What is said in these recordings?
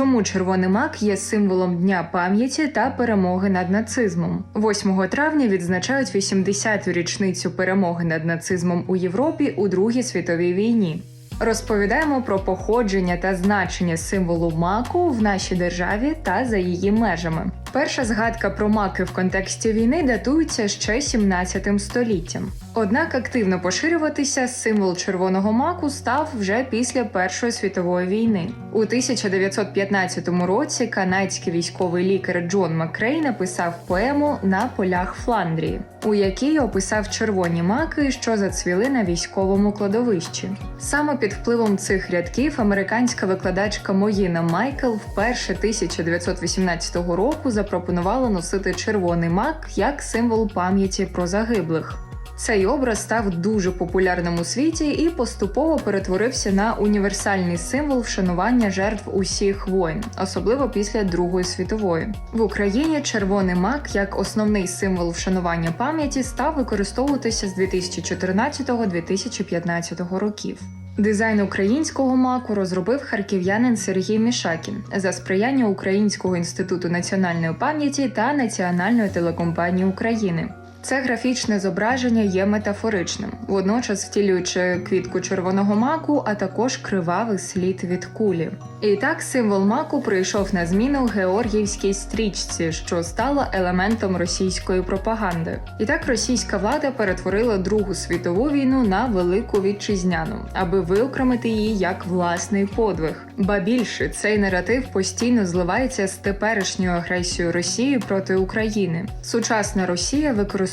Чому червоний мак є символом дня пам'яті та перемоги над нацизмом? 8 травня відзначають 80-ту річницю перемоги над нацизмом у Європі у Другій світовій війні. Розповідаємо про походження та значення символу маку в нашій державі та за її межами. Перша згадка про маки в контексті війни датується ще 17 століттям. Однак активно поширюватися символ червоного маку став вже після Першої світової війни. У 1915 році канадський військовий лікар Джон Макрей написав поему на полях Фландрії, у якій описав червоні маки, що зацвіли на військовому кладовищі. Саме під впливом цих рядків американська викладачка Моїна Майкл вперше 1918 року запропонувала носити червоний мак як символ пам'яті про загиблих. Цей образ став дуже популярним у світі і поступово перетворився на універсальний символ вшанування жертв усіх воїн, особливо після Другої світової. В Україні червоний мак як основний символ вшанування пам'яті став використовуватися з 2014-2015 років. Дизайн українського маку розробив харків'янин Сергій Мішакін за сприяння Українського інституту національної пам'яті та Національної телекомпанії України. Це графічне зображення є метафоричним, водночас втілюючи квітку червоного маку, а також кривавий слід від кулі. І так символ маку прийшов на зміну георгіївській стрічці, що стала елементом російської пропаганди. І так російська влада перетворила Другу світову війну на велику вітчизняну, аби виокремити її як власний подвиг. Ба більше цей наратив постійно зливається з теперішньою агресією Росії проти України. Сучасна Росія використовує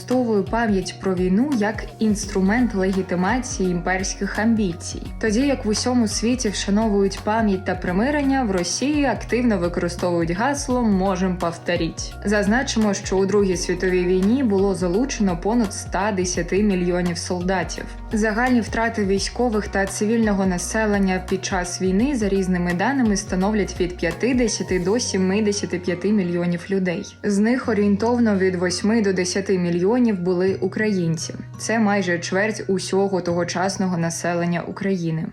пам'ять про війну як інструмент легітимації імперських амбіцій, тоді як в усьому світі вшановують пам'ять та примирення, в Росії активно використовують гасло «можем повторіть». Зазначимо, що у Другій світовій війні було залучено понад 110 мільйонів солдатів. Загальні втрати військових та цивільного населення під час війни за різними даними становлять від 50 до 75 мільйонів людей. З них орієнтовно від 8 до 10 мільйонів були українці. Це майже чверть усього тогочасного населення України.